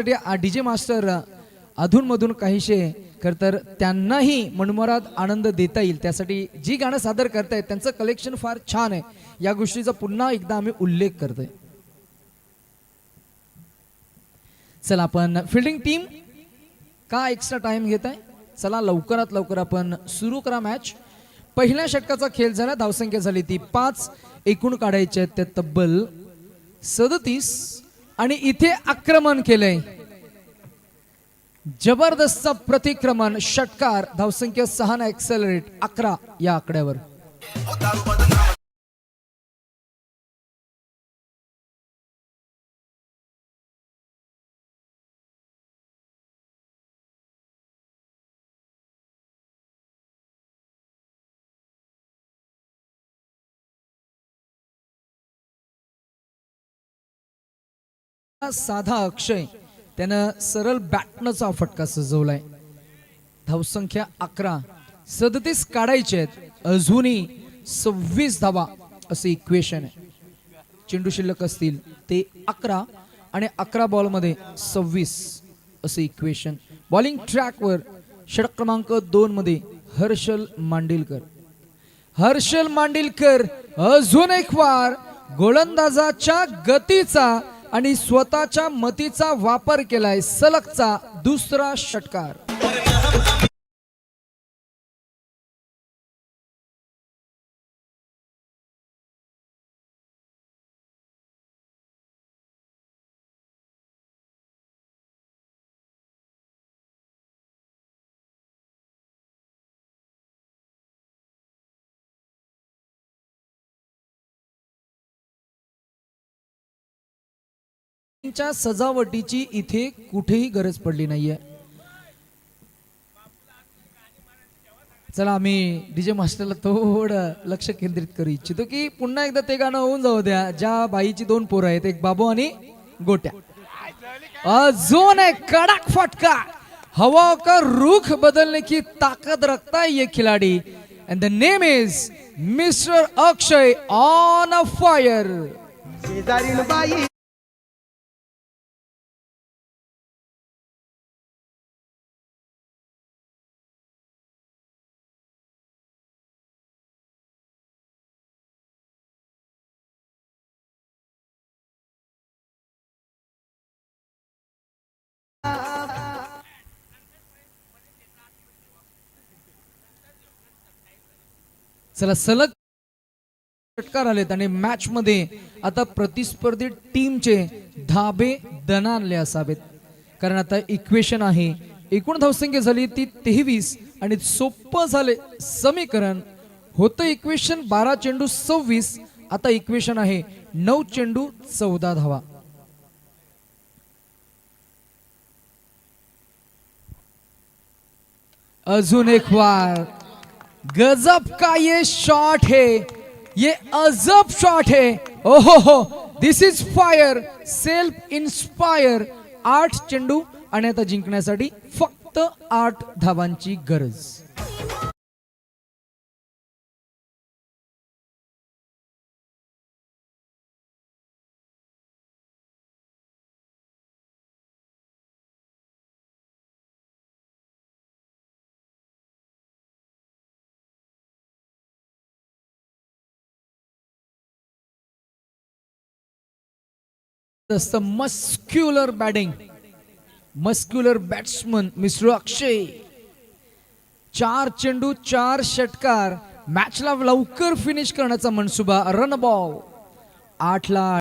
DJ master अधूनमधून काहीशे खर तर त्यांनाही मनमरात आनंद देता येईल. त्यासाठी जी गाणं सादर करतायत त्यांचं कलेक्शन फार छान आहे. या गोष्टीचा पुन्हा एकदा आम्ही उल्लेख करतोय. चला आपण फिल्डिंग टीम का एक्स्ट्रा टाइम घेत आहे चला लवकरात लवकर आपण सुरू करा मॅच पहिल्या षटकाचा खेळ झाला धावसंख्या झाली ती पाच एकूण काढायचे आहेत त्या तब्बल सदतीस. आणि इथे आक्रमण केलंय. जबरदस्त प्रतिक्रमण षटकार धावसंख्या सहा ना एक्सेलरेट अकरा या आकड्यावर. हो, साधा अक्षय. त्यानं सरळ बॅटनचा फटका सजवलाय. धावसंख्या अकरा. सदतीस काढायचे आहेत. अजूनही सव्वीस धावा असं इक्वेशन आहे. चेंडू शिल्लक असतील ते अकरा आणि अकरा बॉलमध्ये सव्वीस असं इक्वेशन बॉलिंग ट्रॅकवर षटक क्रमांक दोन मध्ये हर्षल मांडिलकर. हर्षल मांडिलकर अजून एक वार गोलंदाजाच्या गतीचा आणि स्वतःच्या मतीचा वापर केलाय सलगचा दुसरा षटकार. च्या सजावटीची इथे कुठेही गरज पडली नाहीये. चला आम्ही डीजे मास्टरला थोडं लक्ष केंद्रित करू इच्छितो की पुन्हा एकदा ते गाणं होऊन जाऊ द्या. ज्या बाईची दोन पोरं आहेत एक बाबू आणि गोट्या. अजून एक कडक फटका. हवा का रुख बदलने की ताकद रखता है ये खिलाड़ी. And the name is mister Akshay on a fire शेजारील बाई चला सलग षटकार आलेत आणि मॅच मध्ये आता प्रतिस्पर्धी टीमचे धाबे दणानले असावेत. कारण आता इक्वेशन आहे एकूण धावसंख्या झाली ती तेवीस आणि सोपं झाले समीकरण. होतं इक्वेशन बारा चेंडू सव्वीस आता इक्वेशन आहे नऊ चेंडू चौदा धावा. अजून एक वार. गजब का ये शॉट है? ये अजब शॉट है। ओहो हो this is fire self inspire आठ चेंडू आणि आता जिंकण्यासाठी फक्त आठ धावांची गरज. The muscular batting muscular batsman mister Akshay चार चेंडू चार षटकार. मॅचला लवकर फिनिश करण्याचा मनसुबा रन बॉल आठला